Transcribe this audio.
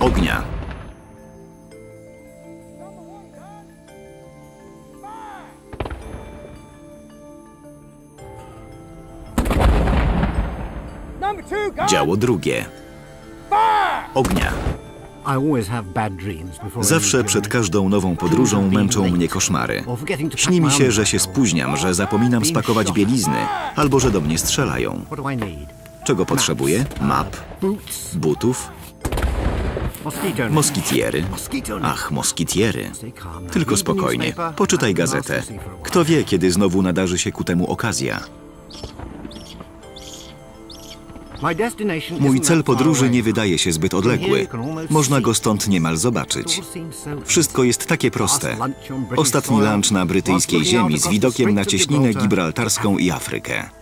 Ognia. Działo drugie. Ognia. Zawsze przed każdą nową podróżą męczą mnie koszmary. Śni mi się, że się spóźniam, że zapominam spakować bielizny, albo że do mnie strzelają. Czego potrzebuję? Map, butów. Moskitiery. Ach, moskitiery. Tylko spokojnie. Poczytaj gazetę. Kto wie, kiedy znowu nadarzy się ku temu okazja. Mój cel podróży nie wydaje się zbyt odległy. Można go stąd niemal zobaczyć. Wszystko jest takie proste. Ostatni lunch na brytyjskiej ziemi z widokiem na cieśninę gibraltarską i Afrykę.